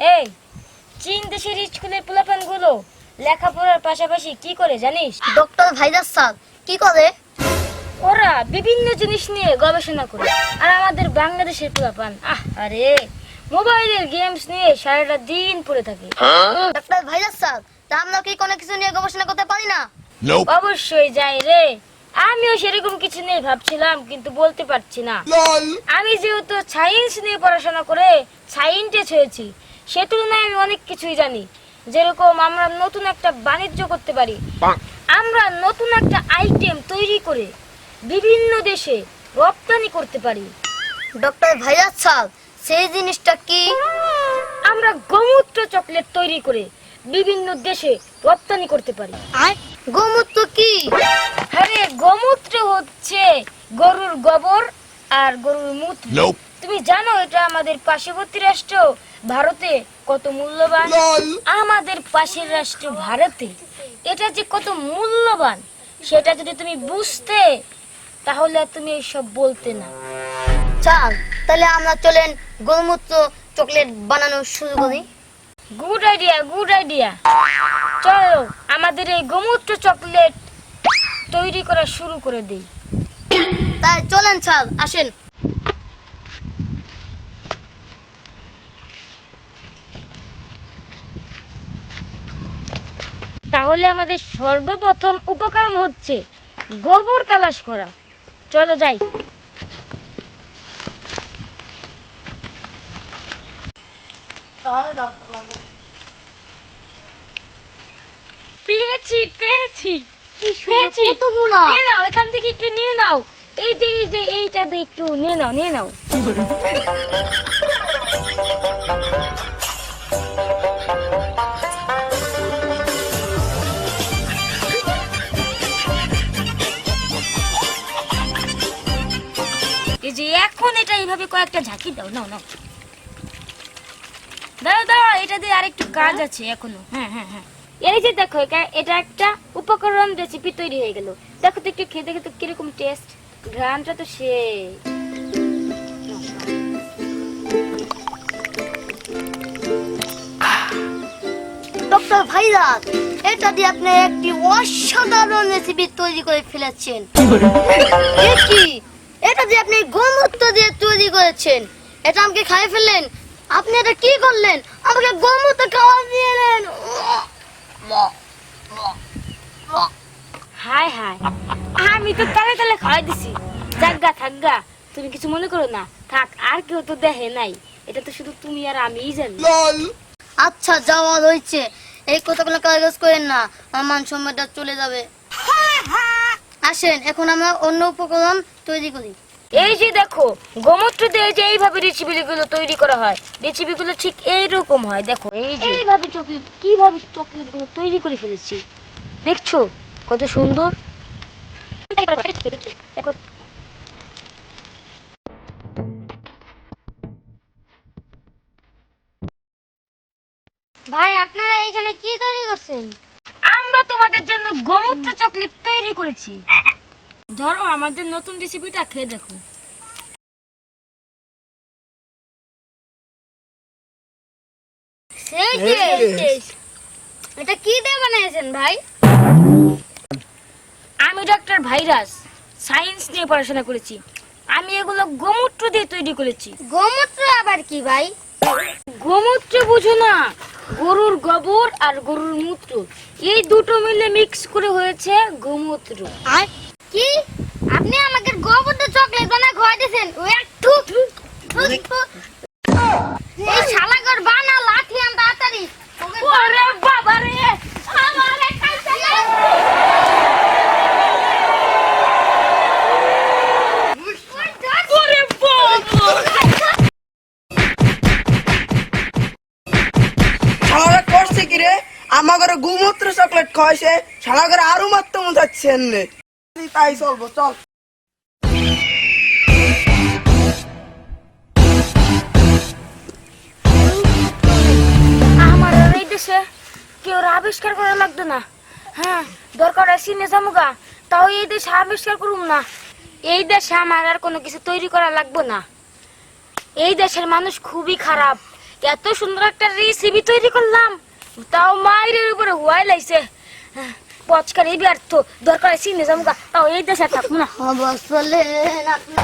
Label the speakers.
Speaker 1: এই চীন দেশের স্কুলের পোলাপানগুলো লেখাপড়ার পাশাপাশি কি করে জানিস?
Speaker 2: ডক্টর ভাইরাস স্যার কি করে?
Speaker 1: ওরা বিভিন্ন জিনিস নিয়ে গবেষণা করে আর আমাদের বাংলাদেশের পোলাপান। আহ আরে মোবাইলের গেমস নিয়ে সারাটা দিন পড়ে থাকে।
Speaker 2: ডক্টর ভাইরাস স্যার তা আমরা কি কোনো কিছু নিয়ে গবেষণা করতে পারি না?
Speaker 1: অবশ্যই যাই রে। আমিও সেরকম কিছু নিয়ে ভাবছিলাম কিন্তু বলতে পারছি না। আমি যেহেতু সায়েন্স নিয়ে পড়াশোনা করে সায়েন্টিস্ট হয়েছি সে তুলনায় আমি অনেক কিছুই জানি। যেরকম আমরা নতুন একটা বাণিজ্য করতে পারি. আমরা নতুন একটা আইটেম তৈরি করে বিভিন্ন দেশে রপ্তানি করতে পারি।
Speaker 2: ডক্টর ভাইরাস স্যার সেই জিনিসটা কি?
Speaker 1: আমরা গোমূত্র চকলেট তৈরি করে বিভিন্ন দেশে রপ্তানি করতে পারি।
Speaker 2: আর গোমূত্র কি?
Speaker 1: আরে গোমূত্র হচ্ছে গরুর গোবর আর গরুর মূত্র. তুমি জানো এটা আমাদের পার্শ্ববর্তী রাষ্ট্র ভারতে কত মূল্যবান? আমাদের পাশের রাষ্ট্র ভারতে। এটা যে কত মূল্যবান সেটা যদি তুমি বুঝতে তাহলে তুমি এইসব বলতে না।
Speaker 2: স্যার তাহলে আমরা চলেন গোমূত্র চকলেট বানানো শুরু করি।
Speaker 1: গুড আইডিয়া গুড আইডিয়া চলো আমাদের এই গোমূত্র চকলেট তৈরি করা শুরু করে দিই।
Speaker 2: তাই চলেন স্যার আসেন।
Speaker 1: তাহলে আমাদের সর্বপ্রথম উপকরণ হচ্ছে গোবর তালাশ করা। চলো যাই। পেয়েছি পেয়েছি। পেয়েছি। নিয়ে নাও এখান থেকে একটু নিয়ে নাও। এই যে এই যে এইটা দিয়ে একটু নিয়ে নাও নিয়ে নাও। এখন এটা এইভাবে কয়েকটা ঝাঁকি দাও নাও নাও। দাও দাও এটা দিয়ে আরেকটু কাজ আছে এখনও। হ্যাঁ হ্যাঁ হ্যাঁ। এই যে দেখো এটা- একটা উপকরণ রেসিপি তৈরি হয়ে গেল। দেখো তো একটু খেয়ে দেখে তো কীরকম টেস্ট ঘ্রাণটা তো সেই।
Speaker 2: ডক্টর ভাইরাস এটা দিয়ে আপনি একটি অসাধারণ রেসিপি তৈরি করে ফেলেছেন। কি? এটা দিয়ে আপনি গোমূত্র দিয়ে তৈরি করেছেন এটা আমাকে খাই ফেললেন। আপনি এটা কি করলেন? আমাকে গোমূত্র খাওয়া দিলেন।
Speaker 1: হাই হাই। আমি তো তালে তালে খাওয়াই দিছি। জাগা থাকগা তুমি কিছু মনে করো না। থাক আর কেউ তো দেখে নাই। এটা তো শুধু তুমি আর আমিই জানি.
Speaker 2: আচ্ছা যাওয়া রয়েছে এই কথাগুলো কাগজ করেন না। আমার মান সময়টা চলে যাবে। আসেন এখন আমরা অন্য উপকরণ তৈরি করি।
Speaker 1: এই যে দেখো গোমূত্র দিয়ে যে এইভাবে রেসিপিগুলো তৈরি করা হয় রেসিপিগুলো ঠিক এইরকম হয় দেখো এই যে। এইভাবে চকলেট কীভাবে চকলেটগুলো তৈরি করে ফেলেছি। দেখছ কত সুন্দর?
Speaker 2: ভাই আপনারা এখানে কি তৈরি করছেন?
Speaker 1: আমরা তোমাদের জন্য গোমূত্র চকলেট তৈরি করেছি। ধরো আমাদের নতুন রেসিপিটা খেয়ে দেখো।
Speaker 2: এটা কি দিয়ে বানিয়েছেন ভাই?
Speaker 1: আমি ডক্টর ভাইরাস সায়েন্স নিয়ে পড়াশোনা করেছি। আমি এগুলো গোমূত্র দিয়ে তৈরি করেছি।
Speaker 2: গোমূত্র আবার কি ভাই?
Speaker 1: গোমূত্র বুঝো না গরুর গোবর আর গরুর মূত্র। এই দুটো মিলে মিক্স করে হয়েছে গোমূত্র।
Speaker 2: আর কি আপনি আমাকে গোবর্ধ চকলেট বানা খাওয়াই দিয়েছেন ও একটু এই শালাগর বানা লাঠি আন তাড়াতাড়ি। ওকে
Speaker 1: ওরে বাবা রে
Speaker 2: আমারে কাছে
Speaker 1: ওরে বাবা
Speaker 3: শালারা করছে কি রে? আমার ঘরে গুমূত্র চকলেট খাওয়াইছে শালা ঘরে আরও মারতে মন যাচ্ছে তাই চলবো চল।
Speaker 1: কেউ ওরা আবিষ্কার করা লাগতো না। হ্যাঁ দরকার হয় সিনে জামুগা তাও এই দেশে আবিষ্কার করুম না। এই দেশে আমার আর কোনো কিছু তৈরি করা লাগবে না। এই দেশের মানুষ খুবই খারাপ। এত সুন্দর একটা রেসিপি তৈরি করলাম। তাও মায়ের উপরে হুয়াই লাইছে। পচকার এই ব্যর্থ। দরকার সিনে জমকা তাও এই দেশে থাকব না।
Speaker 2: অবসলেন আপনি।